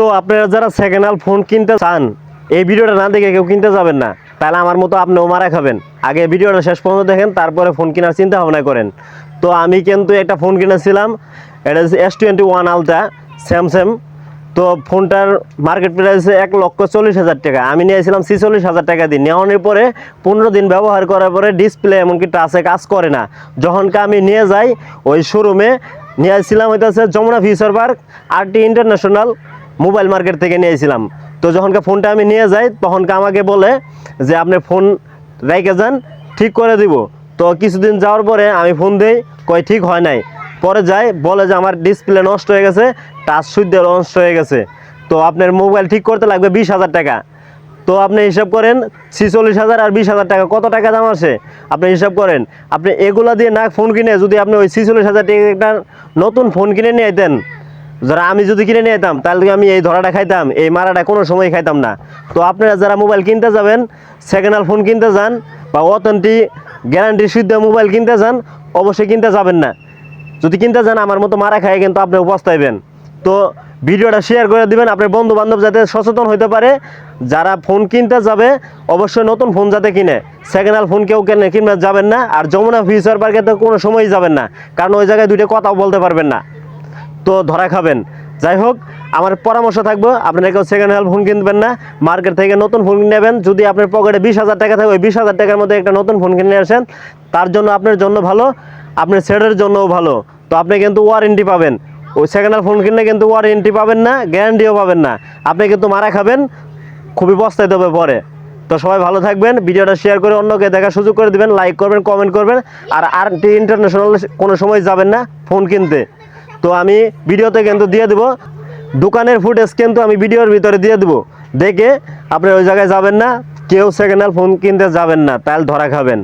তো আপনারা যারা সেকেন্ড হ্যান্ড ফোন কিনতে চান, এই ভিডিওটা না দেখে কেউ কিনতে যাবেন না। তাহলে আমার মতো আপনিও মারা খাবেন। আগে ভিডিওটা শেষ পর্যন্ত দেখেন, তারপরে ফোন কেনার চিন্তা ভাবনা করেন। তো আমি কিন্তু একটা ফোন কিনেছিলাম, এটা S twenty one ultra Samsung তো ফোনটার মার্কেট প্রাইস এক লক্ষ চল্লিশ হাজার টাকা। আমি নিয়েছিলাম ছিচল্লিশ হাজার টাকা দিয়ে। নেওয়ানোর পরে পনেরো দিন ব্যবহার করার পরে ডিসপ্লে এমনকি টাচে কাজ করে না। যখনকে আমি নিয়ে যাই, ওই শোরুমে নিয়ে আসছিলাম হচ্ছে Jamuna future park RT international mobile market থেকে নিয়েছিলাম। তো যখনকে ফোনটা আমি নিয়ে যাই তখনকে আমাকে বলে যে, আপনি ফোন রেখে যান, ঠিক করে দিব। তো কিছুদিন যাওয়ার পরে আমি ফোন দিই, কয়, ঠিক হয় নাই। পরে যাই, বলে যে, আমার ডিসপ্লে নষ্ট হয়ে গেছে, টাচ সুইচ নষ্ট হয়ে গেছে। তো আপনার মোবাইল ঠিক করতে লাগবে বিশ হাজার টাকা। তো আপনি হিসাব করেন, ছিচল্লিশ হাজার আর বিশ হাজার টাকা, কত টাকা দাম আসে আপনি হিসাব করেন, আপনি এগুলা দিয়ে না ফোন কিনে যদি আপনি ওই ছিচল্লিশ হাজার টাকা একটা নতুন ফোন কিনে নিয়ে যেতেন যারা আমি যদি কিনে নিয়ে যেতাম, তাহলে আমি এই ধরাটা খাইতাম, এই মারাটা কোনো সময় খাইতাম না। তো আপনারা যারা মোবাইল কিনতে যাবেন সেকেন্ড হ্যান্ড ফোন কিনতে যান, বা অথেন্টিক গ্যারান্টি শুদ্ধ মোবাইল কিনতে যান, অবশ্যই কিনতে যাবেন না। যদি কিনতে যান, আমার মতো মারা খায় কিন্তু আপনি উপস্থাইবেন তো ভিডিওটা শেয়ার করে দিবেন, আপনার বন্ধু বান্ধব যাতে সচেতন হতে পারে। যারা ফোন কিনতে যাবে, অবশ্যই নতুন ফোন যাতে কিনে। সেকেন্ড হ্যান্ড ফোন কেউ কেনে কিনতে যাবেন না। আর যমুনা ফিউচার পার্কে তো কোনো সময়ই যাবেন না। কারণ ওই জায়গায় দুইটা কথাও বলতে পারবেন না। তো ধরা খাবেন। যাই হোক, আমার পরামর্শ থাকব, আপনারা কেউ সেকেন্ড হ্যান্ড ফোন কিনবেন না মার্কেট থেকে নতুন ফোন নেবেন। যদি আপনার পকেটে বিশ হাজার টাকা থাকে, ওই বিশ হাজার টাকার মধ্যে একটা নতুন ফোন কিনে আসেন, তার জন্য আপনার জন্য ভালো, আপনার সেটের জন্যও ভালো। তো আপনি কিন্তু ওয়ারেন্টি পাবেন। ওই সেকেন্ড হ্যান্ড ফোন কিনলে কিন্তু ওয়ারেন্টি পাবেন না গ্যারান্টিও পাবেন না। আপনি কিন্তু মারা খাবেন, খুবই পস্তাইতে হবে পরে। তো সবাই ভালো থাকবেন, ভিডিওটা শেয়ার করে অন্যকে দেখার সুযোগ করে দিবেন লাইক করবেন কমেন্ট করবেন। আর আর ইন্টারন্যাশনাল কোনো সময় যাবেন না ফোন কিনতে। তো আমি ভিডিওতে কিন্তু দিয়ে দেবো। দোকানের ফুটেজ কিন্তু আমি ভিডিওর ভিতরে দিয়ে দেবো। দেখে আপনি ওই জায়গায় যাবেন না, কেউ সেকেন্ড ফোন কিনতে যাবেন না, তাহলে ধরা খাবেন।